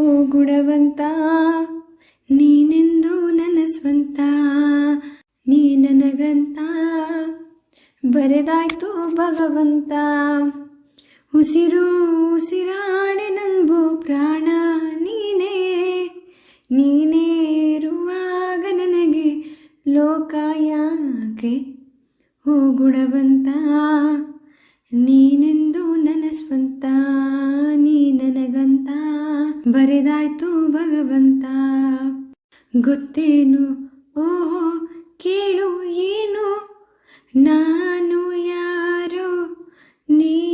ಓ ಗುಣವಂತ, ನೀನೆಂದು ನನ್ನ ಸ್ವಂತ ನೀ ನನಗಂತ. ಬರೆದಾಯ್ತು ಭಗವಂತ, ಉಸಿರು ಉಸಿರಾಣೆ ನಂಬು ಪ್ರಾಣ ನೀನೇ. ನೀನೇ ಇರುವಾಗ ನನಗೆ ಲೋಕ ಯಾಕೆ? ಓ ಗುಣವಂತ ನೀನೆಂದು ನನ್ನ ಸ್ವಂತ ನೀ ನನಗಂತ ಬರೆದಾಯ್ತು ಭಗವಂತ. ಗೊತ್ತೇನು? ಓಹೋ ಕೇಳು ಏನು? ನಾನು ಯಾರೋ? ನೀನು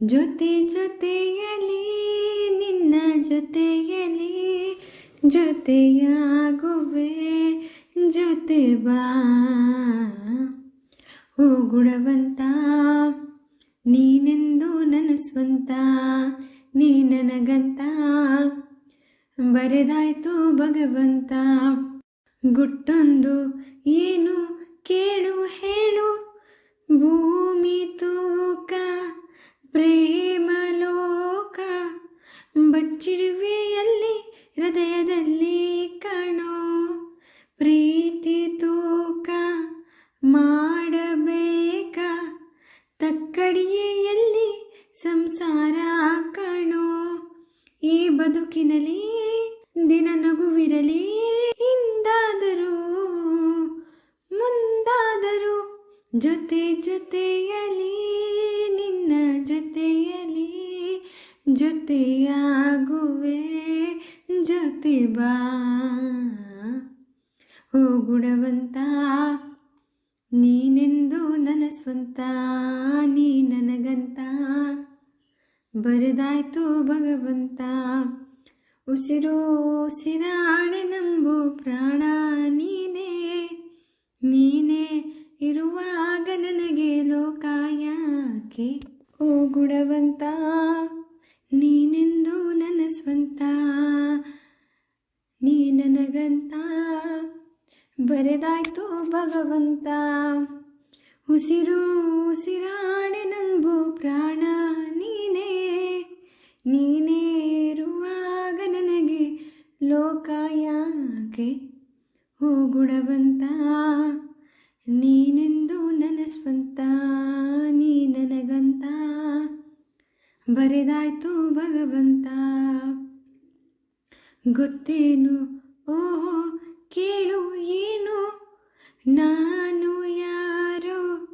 ಜೊತೆ ಜೊತೆಯಲಿ ನಿನ್ನ ಜೊತೆಯಲಿ ಜೊತೆಯಾಗುವೆ, ಜೊತೆ ಬಾ. ಓ ಗುಣವಂತ, ನೀನೆಂದು ನನ್ನ ಸ್ವಂತ ನೀ ನನಗಂತ. ಬರೆದಾಯ್ತು ಭಗವಂತ, ಗುಟ್ಟೊಂದು ಏನು ಕೇಳು ಹೇಳು, ಭೂಮಿ ತೂಕ ಪ್ರೇಮ ಲೋಕ ಬಚ್ಚಿಡುವೆಯಲ್ಲಿ ಹೃದಯದಲ್ಲಿ ಕಣೋ. ಪ್ರೀತಿ ತೂಕ ಮಾಡಬೇಕ ತಕ್ಕಡಿಯಲ್ಲಿ ಸಂಸಾರ ಕಣೋ. ಈ ಬದುಕಿನಲ್ಲಿ ದಿನ ನಗುವಿರಲಿ ಹಿಂದಾದರೂ ಮುಂದಾದರೂ ಜೊತೆ ಜೊತೆಯಲಿ. ನಿನ್ನ ಜೊತೆಯಲ್ಲಿ ಜೊತೆಯಾಗುವೆ, ಜೊತೆ ಬಾ. ಓ ಗುಣವಂತ, ನೀನೆಂದು ನನ್ನ ಸ್ವಂತ ನೀ ನನಗಂತ. ಬರೆದಾಯ್ತು ಭಗವಂತ, ಉಸಿರು ಉಸಿರಾಣೆ ನಂಬು ಪ್ರಾಣ ನೀನೇ. ನೀನೇ ಇರುವಾಗ ನನಗೆ ಲೋಕ ಗುಣವಂತ, ನೀನೆಂದು ನನ್ನ ಸ್ವಂತ ನೀ ನನಗಂತ. ಬರೆದಾಯ್ತು ಭಗವಂತ, ಉಸಿರು ಉಸಿರಾಣೆ ನಂಬು ಪ್ರಾಣ ನೀನೇ. ನೀನೇ ಇರುವಾಗ ನನಗೆ ಲೋಕ ಯಾಕೆ ಓ ಗುಣವಂತ. ನೀನೆಂದು ನನ್ನ ಸ್ವಂತ ನೀ ನನಗಂತ. ಬರೆದಾಯ್ತು ಭಗವಂತ. ಗೊತ್ತೇನು? ಓಹೋ, ಕೇಳು ಏನು? ನಾನು ಯಾರೋ?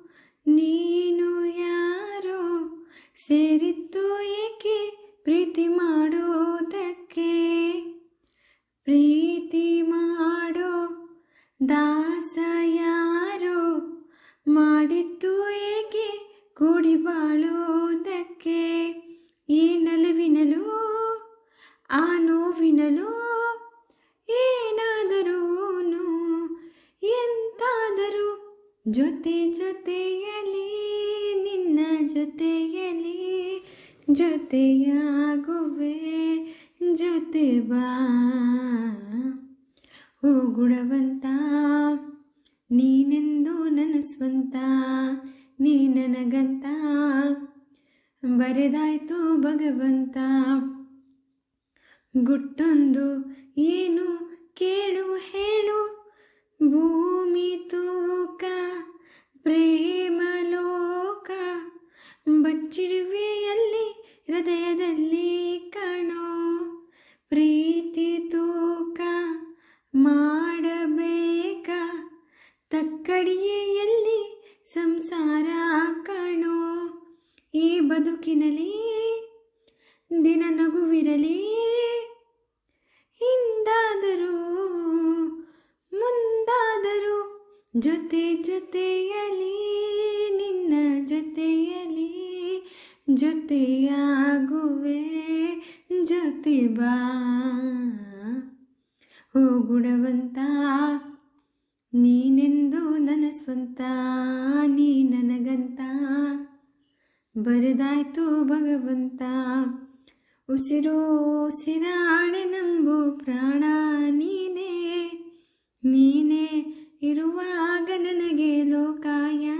ನೀನು ಯಾರೋ? ಸೇರಿತ್ತು ಏಕೆ ಪ್ರೀತಿ ಮಾಡೋದಕ್ಕೆ? ಪ್ರೀತಿ ಮಾಡೋ ದಾಸ ಕೂಡಿ ಬಾಳೋದಕ್ಕೆ ಈ ನಲುವಿನಲು, ಆ ನೋವಿನಲು ಏನಾದರೂನು? ಎಂತಾದರೂ ಜೊತೆ ಜೊತೆಯಲ್ಲಿ, ನಿನ್ನ ಜೊತೆಯಲ್ಲಿ ಜೊತೆಯಾಗುವೆ, ಜೊತೆ ಬಾ. ಓ ಗುಣವಂತ, ನೀನೆಂದು ನನ್ನ ಸ್ವಂತ ನೀ ನನಗಂತ? ಬರೆದಾಯ್ತು ಭಗವಂತ. ಗುಟ್ಟೊಂದು ಏನು ಕೇಳು ಹೇಳು. ಭೂಮಿ ತೂಕ ಪ್ರೇಮ ಲೋಕ ಬಚ್ಚಿಡುವೆಯಲ್ಲಿ ಬದುಕಿನಲ್ಲಿ ದಿನ ನಗುವಿರಲಿ. ಹಿಂದಾದರೂ, ಮುಂದಾದರೂ, ಜೊತೆ ಜೊತೆಯಲಿ ನಿನ್ನ ಜೊತೆಯಲಿ ಜೊತೆಯಾಗುವೆ, ಜೊತೆ ಬಾ. ಓ ಗುಣವಂತ, ನೀನೆಂದು ನನ್ನ ಸ್ವಂತ ನೀ ನನಗಂತ. ಬರೆದಾಯ್ತು ಭಗವಂತ. ಉಸಿರು ಉಸಿರಾಣೆ ನಂಬು ಪ್ರಾಣ ನೀನೇ. ನೀನೇ ಇರುವಾಗ ನನಗೆ ಲೋಕಾಯ.